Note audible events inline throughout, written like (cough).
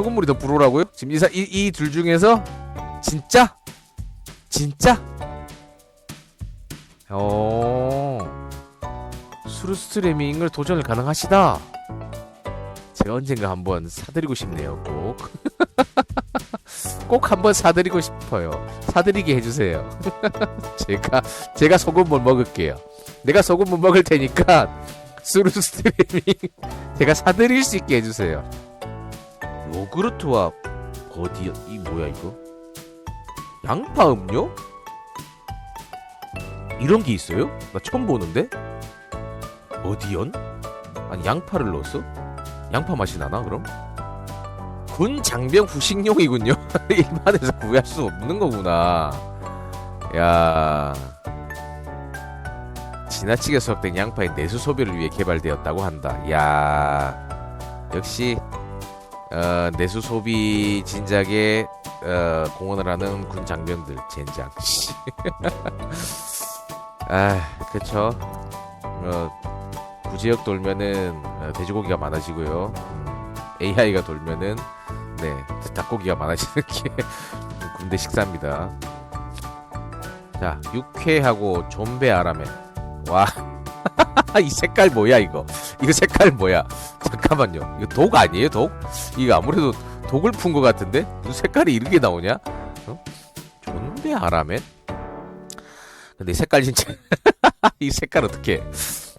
소금물이 더 불어라고요? 지금 이이이 둘 중에서 진짜 진짜 어 수루 스트레밍을 도전을 가능하시다. 제가 언젠가 한번 사드리고 싶네요. 꼭. (laughs) 꼭 한번 사드리고 싶어요. 사드리게 해주세요. (laughs) 제가 제가 소금물 먹을게요. 내가 소금물 먹을 테니까 수루 스트레밍 제가 사드릴 수 있게 해주세요. 요구르트와 어디 이 뭐야 이거? 양파 음료? 이런 게 있어요? 나 처음 보는데? 어디연? 아니 양파를 넣었어? 양파 맛이 나나 그럼? 군 장병 후식용이군요. (laughs) 일반에서 구할 수 없는 거구나. 야 지나치게 수확된 양파의 내수 소비를 위해 개발되었다고 한다. 야 역시 어, 내수 소비 진작에 어, 공헌을 하는 군 장병들 젠장. 씨. (laughs) 아 그쵸. 어, 구지역 돌면은 어, 돼지고기가 많아지고요. 음, AI가 돌면은 네 닭고기가 많아지는 게 (laughs) 군대 식사입니다. 자 육회하고 좀배 아라멘 와. (laughs) 이 색깔 뭐야 이거? 이거 색깔 뭐야? 잠깐만요. 이거 독 아니에요 독? 이거 아무래도 독을 푼 것 같은데 색깔이 이렇게 나오냐? 어? 존배 아라멘? 근데 이 색깔 진짜 (laughs) 이 색깔 어떻게?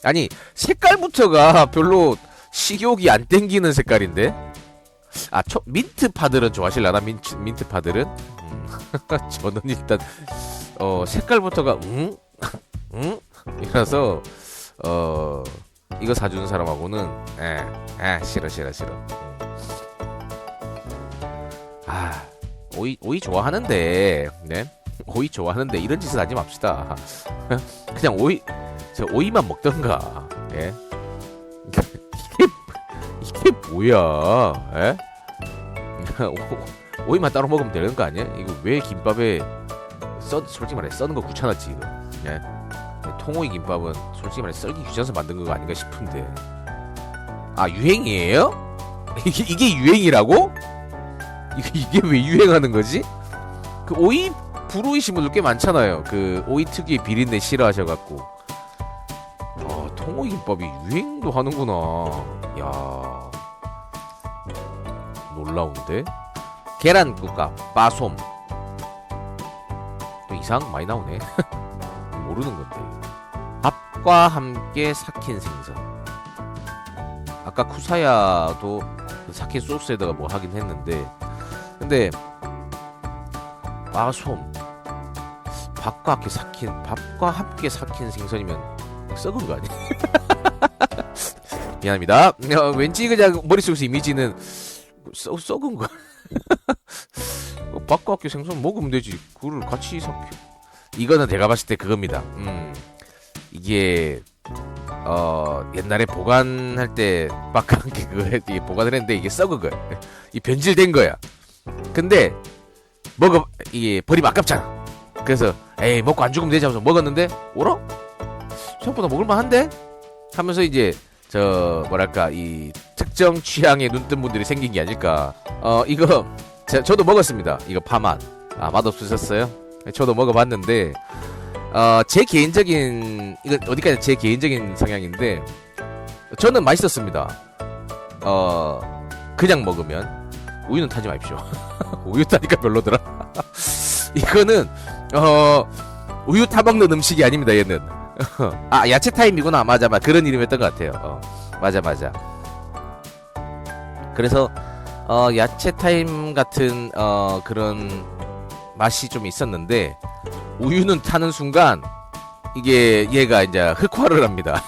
아니 색깔부터가 별로 식욕이 안 땡기는 색깔인데. 아, 초, 민트 파들은 좋아하실라나 민트 민트 파들은? 음, (laughs) 저는 일단 어 색깔부터가 응? 응? 이라서 어 이거 사주는 사람하고는 에, 에 싫어 싫어 싫어. 아 오이 오이 좋아하는데 네 오이 좋아하는데 이런 짓을 하지 맙시다. (laughs) 그냥 오이 저 오이만 먹던가. 예. 이게 이게 뭐야? 예? 오- (laughs) 오이만 따로 먹으면 되는 거 아니야? 이거 왜 김밥에 써 솔직히 말해 써는 거 귀찮았지 이거. 예. 통오이 김밥은 솔직히 말해 썰기 귀찮아서 만든 거 아닌가 싶은데. 아 유행이에요? (laughs) 이게 이게 유행이라고? 이게 이게 왜 유행하는 거지? 그 오이 불오이신 분들 꽤 많잖아요. 그 오이 특유의 비린내 싫어하셔갖고. 아 통오이 김밥이 유행도 하는구나. 야 놀라운데? 계란국밥, 빠솜. 또 이상 많이 나오네. (laughs) 모르는 건데. 밥과 함께 삭힌 생선. 아까 쿠사야도 그 삭힌 소스에다가 뭐 하긴 했는데, 근데 빠솜 밥과 함께 삭힌 밥과 함께 삭힌 생선이면 썩은 거 아니야? (laughs) 미안합니다. 어, 왠지 그냥 머릿속에서 이미지는 썩, 썩은 거. 어, (laughs) 밥과 함께 생선 먹으면 되지. 그걸 같이 삭혀. 이거는 제가 봤을 때 그겁니다. 음, 이게 어 옛날에 보관할 때 밥과 함께 그거 해- 이게 보관을 했는데 이게 썩은 거야. 이 변질된 거야. 근데 먹어 이게 버리면 아깝잖아. 그래서 에이 먹고 안 죽으면 되지 하면서 먹었는데 오라? 생각보다 먹을만한데? 하면서 이제 저 뭐랄까 이 특정 취향에 눈뜬 분들이 생긴 게 아닐까. 어 이거 제, 저도 먹었습니다. 이거 파맛. 아 맛없으셨어요? 저도 먹어봤는데 어 제 개인적인 이거 어디까지 제 개인적인 성향인데 저는 맛있었습니다. 어 그냥 먹으면 우유는 타지 마십시오. (laughs) 우유 타니까 별로더라. (laughs) 이거는 어 우유 타 먹는 음식이 아닙니다. 얘는 (laughs) 아 야채 타임이구나. 맞아 맞아 그런 이름이었던 것 같아요. 어, 맞아 맞아. 그래서 어 야채 타임 같은 어 그런 맛이 좀 있었는데 우유는 타는 순간 이게 얘가 이제 흑화를 합니다.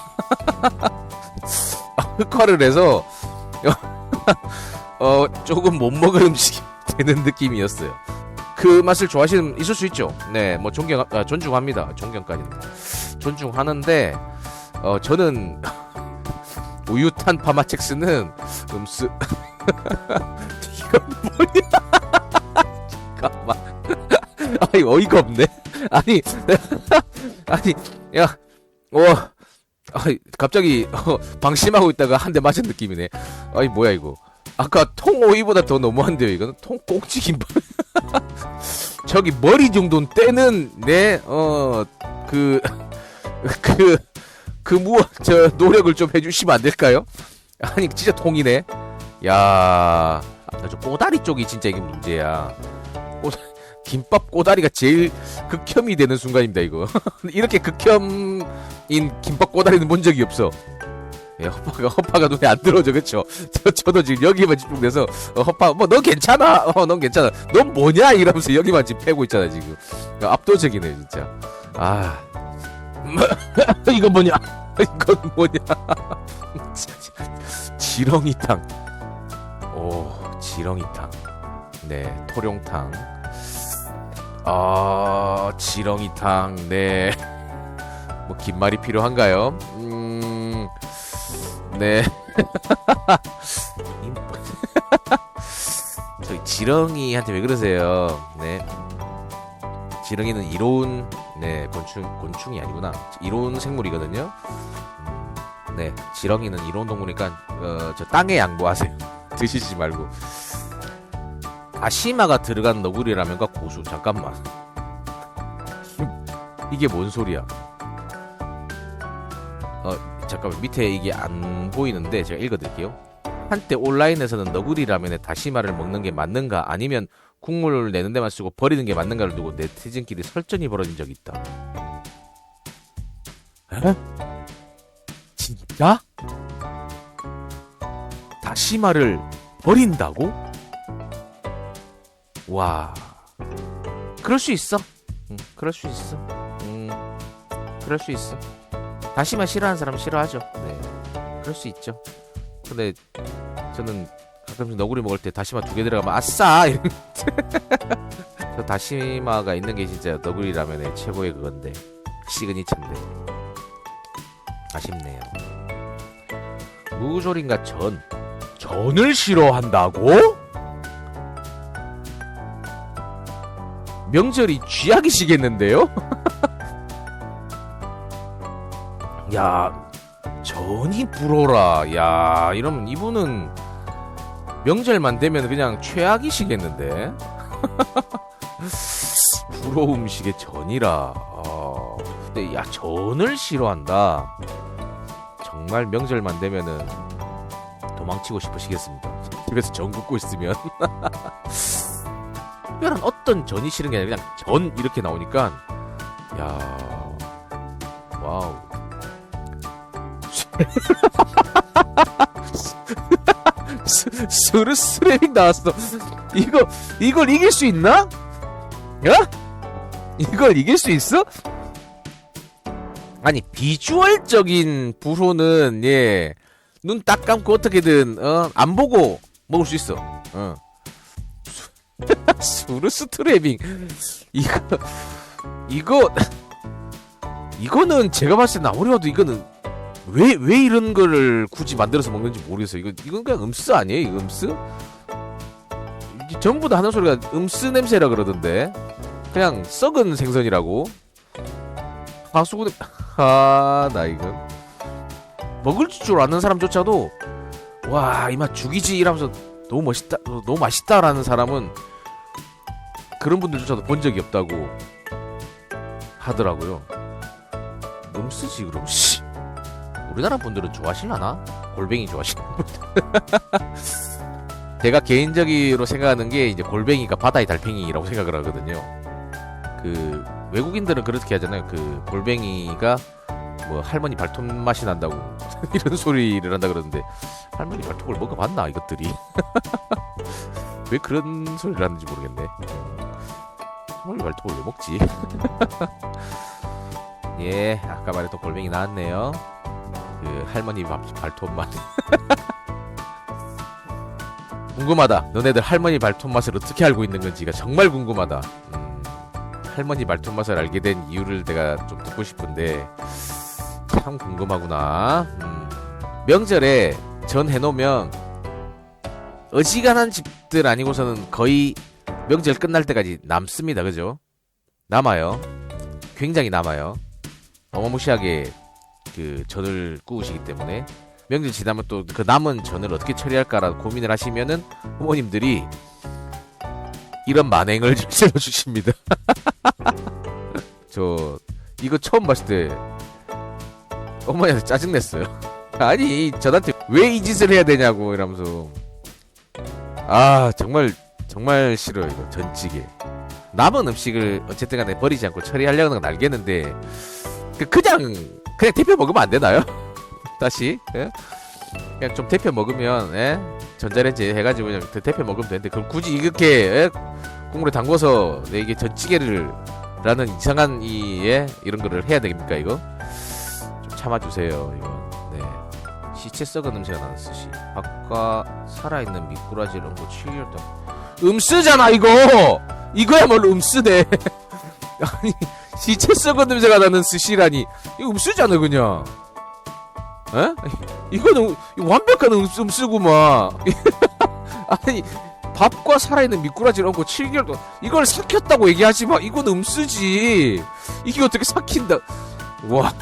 (laughs) 흑화를 해서 (laughs) 어 조금 못 먹을 음식이 (laughs) 되는 느낌이었어요. 그 맛을 좋아하시는 있을 수 있죠. 네, 뭐 존경 아, 존중합니다. 존경까지는 존중하는데 어 저는 우유탄 파마첵스는 음스 어이가 없네. (laughs) 아니 (laughs) 아니 야, 어, 아이, 갑자기 어, 방심하고 있다가 한 대 맞은 느낌이네. 아이 뭐야 이거? 아까 통오이보다 더 너무한데요. 이거는 통 꽁치 김밥. (laughs) 저기 머리 정도는 떼는 내어그 그 그 무엇 저 노력을 좀 해주시면 안 될까요? 아니 진짜 통이네. 야, 저 꼬다리 쪽이 진짜 이게 문제야. 꼬, 김밥 꼬다리가 제일 극혐이 되는 순간입니다 이거. (laughs) 이렇게 극혐인 김밥 꼬다리는 본 적이 없어. 예, 허파가 허파가 눈에 안 들어오죠, 그렇죠? 저 저도 지금 여기만 집중돼서 어, 허파 뭐 넌 괜찮아, 어 넌 괜찮아, 넌 뭐냐 이러면서 여기만 지금 패고 있잖아 지금. 압도적이네 진짜. 아, (laughs) 이건 뭐냐? (laughs) 이건 뭐냐? 지렁이탕. 오, 지렁이탕. 네, 토룡탕. 아, 지렁이탕. 네. (laughs) 뭐 긴 말이 필요한가요? 음. 네. (laughs) 저희 지렁이한테 왜 그러세요? 네. 지렁이는 이로운 네 곤충 곤충이 아니구나 이로운 생물이거든요. 음, 네 지렁이는 이로운 동물이니까 어, 저 땅에 양보하세요. (laughs) 드시지 말고. 다시마가 들어간 너구리 라면과 고수 잠깐만. 이게 뭔 소리야? 어 잠깐만 밑에 이게 안 보이는데 제가 읽어드릴게요. 한때 온라인에서는 너구리 라면에 다시마를 먹는 게 맞는가 아니면 국물을 내는 데만 쓰고 버리는 게 맞는가를 두고 네티즌끼리 설전이 벌어진 적이 있다. 에? 진짜? 다시마를 버린다고? 와. 그럴 수 있어. 응, 그럴 수 있어. 음, 그럴 수 있어. 다시마 싫어하는 사람 싫어하죠. 네. 그럴 수 있죠. 근데 저는 가끔씩 너구리 먹을 때 다시마 두 개 들어가면 아싸! (laughs) 저 다시마가 있는 게 진짜 너구리 라면의 최고의 그건데 시그니처인데 아쉽네요. 무조림과 전 전을 싫어한다고? 명절이 쥐약이시겠는데요? (laughs) 야 전이 불어라. 야 이러면 이분은 명절만 되면 그냥 최악이시겠는데? (laughs) 부러움식의 전이라. 어, 근데 야 전을 싫어한다. 정말 명절만 되면은 도망치고 싶으시겠습니다. (laughs) 집에서 전 굽고 있으면. 특별한 어떤 전이 싫은 게 아니라 그냥 전 이렇게 나오니까 야 와우. 스르스레밍 나왔어. 이거 이걸 이길 수 있나? 야? 이걸 이길 수 있어? 아니 비주얼적인 불호는 예. 눈 딱 감고 어떻게든 어, 안 보고 먹을 수 있어. 어. 수르스 트래빙 이거 이거 이거는 제가 봤을 때 아무래도 이거는 왜, 왜 이런 거를 굳이 만들어서 먹는지 모르겠어요. 이거, 이건 그냥 음스 아니에요? 이거 음스? 전부 다 하는 소리가 음스 냄새라 그러던데. 그냥 썩은 생선이라고. 하수구, 아, 나 이거. 먹을 줄 아는 사람조차도, 와, 이 맛 죽이지 이러면서 너무 멋있다, 너무 맛있다라는 사람은 그런 분들조차도 본 적이 없다고 하더라고요. 음스지, 그럼, 씨. 우리나라 분들은 좋아하실라나? 골뱅이 좋아하시는 분들. (laughs) 제가 개인적으로 생각하는 게 이제 골뱅이가 바다의 달팽이라고 생각을 하거든요. 그 외국인들은 그렇게 하잖아요. 그 골뱅이가 뭐 할머니 발톱 맛이 난다고 (laughs) 이런 소리를 한다 그러는데 할머니 발톱을 먹어봤나 이것들이 (laughs) 왜 그런 소리를 하는지 모르겠네. 할머니 발톱을 왜 먹지? (laughs) 예, 아까 말했던 골뱅이 나왔네요. 그 할머니 발톱 맛. (laughs) 궁금하다. 너네들 할머니 발톱 맛을 어떻게 알고 있는 건지가 정말 궁금하다. 음, 할머니 발톱 맛을 알게 된 이유를 내가 좀 듣고 싶은데 참 궁금하구나. 음, 명절에 전 해놓으면 어지간한 집들 아니고서는 거의 명절 끝날 때까지 남습니다. 그죠? 남아요. 굉장히 남아요. 어마무시하게 그 전을 구우시기 때문에 명절 지나면 또 그 남은 전을 어떻게 처리할까라는 고민을 하시면은 부모님들이 이런 만행을 (laughs) 실어 주십니다. (laughs) 저 이거 처음 봤을 때 어머니한테 짜증 냈어요. (laughs) 아니 저한테 왜 이 짓을 해야 되냐고 이러면서 아 정말 정말 싫어요 이거 전찌개 남은 음식을 어쨌든 간에 버리지 않고 처리하려는 건 알겠는데 그 그냥 그냥 대표 먹으면 안 되나요? (laughs) 다시 예? 그냥 좀 대표 먹으면 예? 전자레인지 해가지고 그냥 대- 대표 먹으면 되는데 그럼 굳이 이렇게 예? 국물에 담궈서 네, 이게 전찌개를 라는 이상한 이 예? 이런 거를 해야 됩니까 이거? 좀 참아주세요 이거 네 시체 썩은 냄새가 나는 스시 밥과 살아있는 미꾸라지 이런 거 7개월 동안 음쓰잖아 이거 이거야말로 음쓰네 (laughs) 아니 시체 썩은 냄새가 나는 스시라니 이거 음쓰잖아 그냥 에? 이거는 이거 완벽한 음, 음쓰구만 (laughs) 아니 밥과 살아있는 미꾸라지 이런 거 7개월 동안 이걸 삭혔다고 얘기하지 마 이건 음쓰지 이게 어떻게 삭힌다 와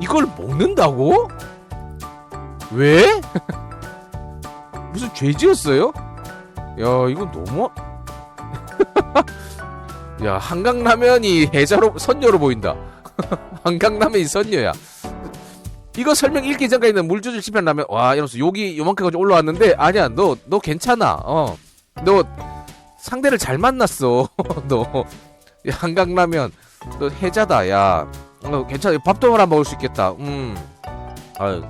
이걸 먹는다고? 왜? (laughs) 무슨 죄 지었어요? 야 이거 너무 (laughs) 야 한강라면이 해자로 선녀로 보인다. (laughs) 한강라면이 선녀야. 이거 설명 읽기 전까지는 물조절 실패한 라면. 와 이러면서 욕이 요만큼까지 올라왔는데 아니야 너 너 괜찮아. 어 너 상대를 잘 만났어 (laughs) 너. 야, 한강라면. 너 해자다 야. 어, 괜찮아. 밥도 하나 먹을 수 있겠다. 음. 아유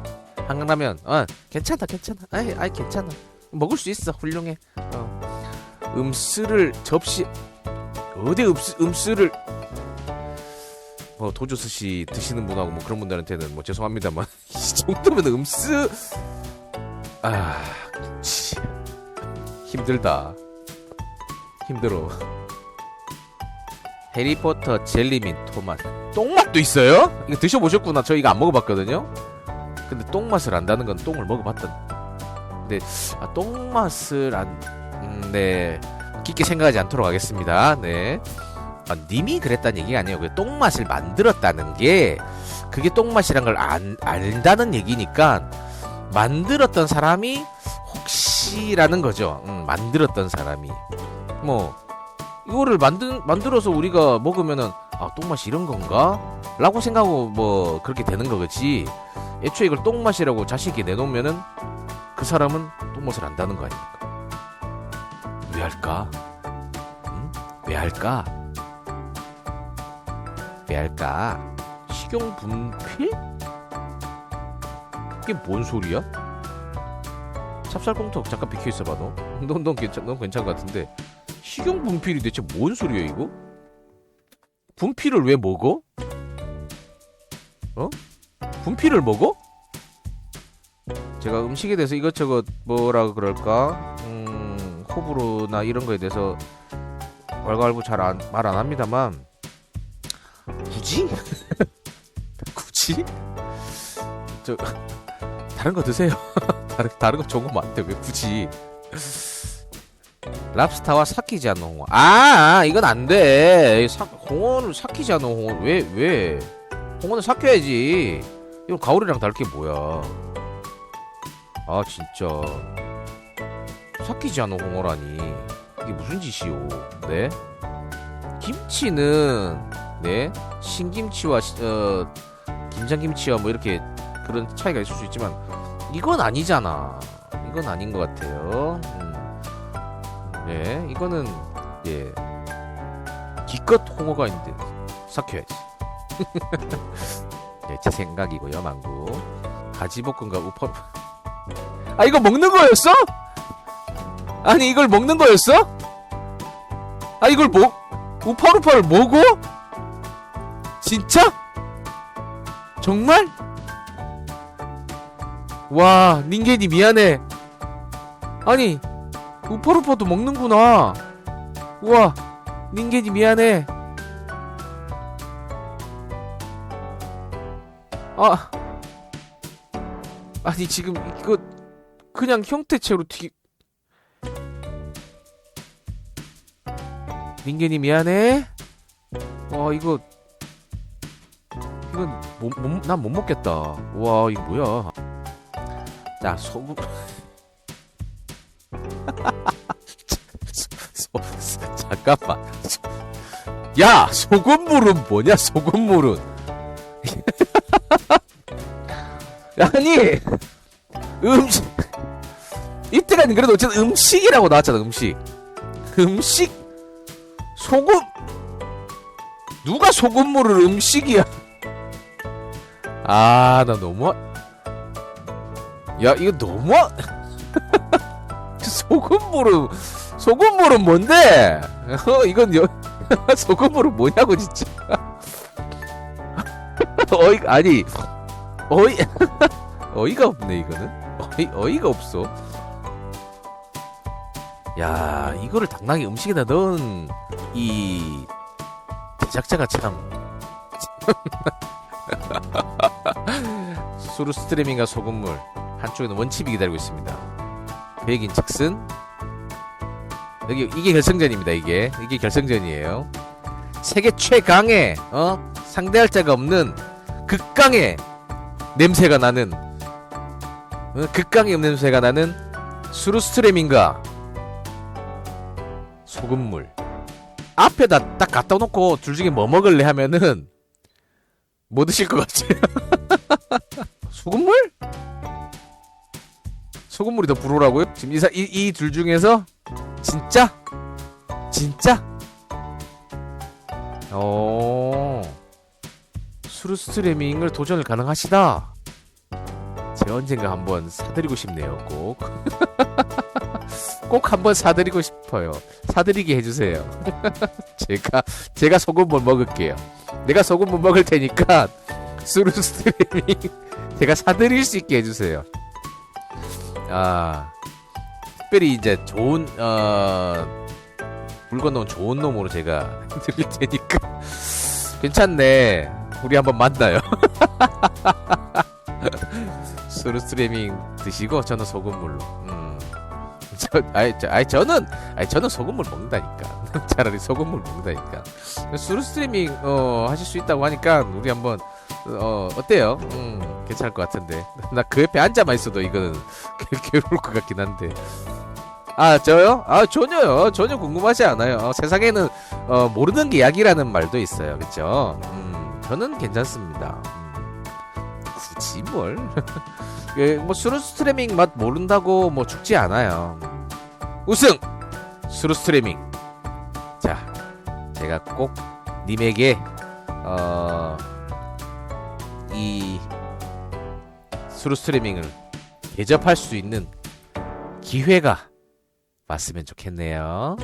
한강라면. 어 괜찮다 괜찮아. 아이 아이 괜찮아 먹을 수 있어 훌륭해 어. 음쓰를 접시 어디 음쓰, 음쓰를 뭐 도조스시 드시는 분하고 뭐 그런 분들한테는 뭐 죄송합니다만 (laughs) 이 정도면 음쓰 아 치. 힘들다 힘들어 해리포터 젤리민 토맛 똥맛도 있어요? 이거 드셔보셨구나 저 이거 안 먹어봤거든요 근데 똥맛을 안다는 건 똥을 먹어봤던 근데 아, 똥맛을 안 음, 네. 깊게 생각하지 않도록 하겠습니다. 네. 아, 님이 그랬다는 얘기가 아니에요. 그 똥맛을 만들었다는 게 그게 똥맛이란 걸 안, 안다는 얘기니까 만들었던 사람이 혹시라는 거죠. 음, 만들었던 사람이 뭐 이거를 만든 만들어서 우리가 먹으면은 아 똥맛이 이런 건가? 라고 생각하고 뭐 그렇게 되는 거겠지. 애초에 이걸 똥맛이라고 자식이 내놓으면은 그 사람은 똥맛을 안다는 거 아닙니까? 왜 할까? 응? 왜 할까? 왜 할까? 식용 분필? 이게 뭔 소리야? 찹쌀꽁통 잠깐 비켜 있어봐 너. (laughs) 넌, 넌 괜찮, 넌 괜찮은 것 같은데 식용 분필이 대체 뭔 소리야 이거? 분필을 왜 먹어? 어? 분필을 먹어? 제가 음식에 대해서 이것저것 뭐라 그럴까? 음, 호불호나 이런 거에 대해서 왈가왈부 잘 말 안 합니다만 굳이? (laughs) 굳이? 저 다른 거 드세요. (laughs) 다른 다른 거 좋은 거 많대 왜 굳이? 랍스타와 않은 홍어. 아, 아, 이건 안 돼. 사, 홍어를 삭히지 않은 홍어 왜 왜? 홍어는 삭혀야지. 이거 가오리랑 다를 게 뭐야? 아 진짜 삭히지 않은 홍어라니 이게 무슨 짓이오? 네? 김치는 네 신김치와 시- 어 김장김치와 뭐 이렇게 그런 차이가 있을 수 있지만 이건 아니잖아. 이건 아닌 것 같아요. 음. 네, 이거는 예 기껏 홍어가 있는데 삭혀야지. (laughs) 네, 제 생각이고요, 망구. 가지볶음과 우퍼. 아 이거 먹는 거였어? 아니 이걸 먹는 거였어? 아 이걸 먹 우파루파를 먹어? 진짜? 정말? 와 닌겐이 미안해 아니 우파루파도 먹는구나 우와 닌겐이 미안해 아 아니 지금 이거 그냥 형태체로 튀기 민gen이 미안해 와 이거 이건 난못 먹겠다 와 이거 뭐야 자, 소금. (laughs) 잠깐만. 소- 야, 소금물은 뭐냐, 소금물은. (laughs) 아니, 음식. 이때까지 그래도 어쨌든 음식이라고 나왔잖아, 음식. 음식? 소금? 누가 소금물을 음식이야? 아, 나 너무. 야, 이거 너무. (laughs) 소금물은, 소금물은 뭔데? 어, 이건 여, (laughs) 소금물은 뭐냐고, 진짜. (laughs) 어이, 아니, 어이, 어이가 없네, 이거는. 어이, 어이가 없어. 야, 이거를 당당히 음식에다 넣은 이 제작자가 참 (laughs) 수루 스트리밍과 소금물 한쪽에는 원칩이 기다리고 있습니다. 계획인 즉슨 여기 이게 결승전입니다. 이게 이게 결승전이에요. 세계 최강의 어 상대할 자가 없는 극강의 냄새가 나는 어, 극강의 냄새가 나는 수루 스트리밍과 소금물 앞에다 딱 갖다 놓고 둘 중에 뭐 먹을래 하면은 뭐 드실 것 같지? (laughs) 소금물? 소금물이 더 불호라고요? 지금 이이 둘 중에서 진짜? 진짜? 어 수루 스트리밍을 도전을 가능하시다. 제가 언젠가 한번 사드리고 싶네요. 꼭. (laughs) 꼭 한번 사드리고 싶 어요. 사드리게 해주세요. (laughs) 제가 제가 소금물 먹을게요. 내가 소금물 먹을 테니까 (laughs) 수루 스트리밍 (laughs) 제가 사드릴 수 있게 해주세요. 아 특별히 이제 좋은 어 물건 넣은 좋은 놈으로 제가 드릴 테니까 괜찮네. 우리 한번 만나요. 수루 스트리밍 드시고 저는 소금물로. 음. 저, 아이, 저, 아이, 저는, 아이, 저는 소금물 먹는다니까. (laughs) 차라리 소금물 먹는다니까. 수루 스트리밍, 어, 하실 수 있다고 하니까, 우리 한번, 어, 어때요? 음, 괜찮을 것 같은데. (laughs) 나 그 옆에 앉아만 있어도 이거는 (laughs) 괴- 괴로울 것 같긴 한데. 아, 저요? 아, 전혀요. 전혀 궁금하지 않아요. 어, 세상에는, 어, 모르는 게 약이라는 말도 있어요. 그쵸? 음, 저는 괜찮습니다. 음, 굳이 뭘. 예, 뭐 수루 스트리밍 맛 모른다고 뭐 죽지 않아요. 우승 수루 스트리밍. 자, 제가 꼭 님에게 어 이 수루 스트리밍을 대접할 수 있는 기회가 왔으면 좋겠네요.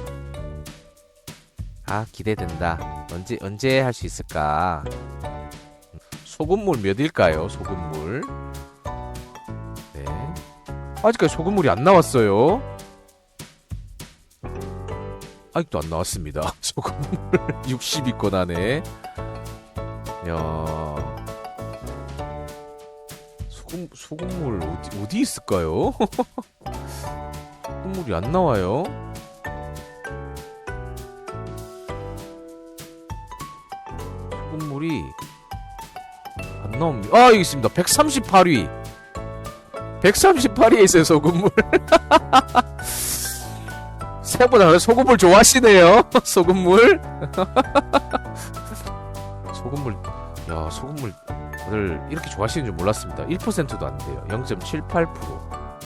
아 기대된다. 언제 언제 할 수 있을까? 소금물 몇일까요? 소금물. 네. 아직까지 소금물이 안 나왔어요. 아직도 안 나왔습니다. (laughs) 소금물 60위권 (laughs) 안에. 야. 소금 소금물 어디 어디 있을까요? (laughs) 소금물이 안 나와요. 소금물이 안 나옵니다. 아, 여기 있습니다. 138위. 138위에 있어요, 소금물. 생각보다 (laughs) 소금물 좋아하시네요. (laughs) 소금물. 소금물. 야, 소금물. 다들 이렇게 좋아하시는 줄 몰랐습니다. 1%도 안 돼요. 0.78%.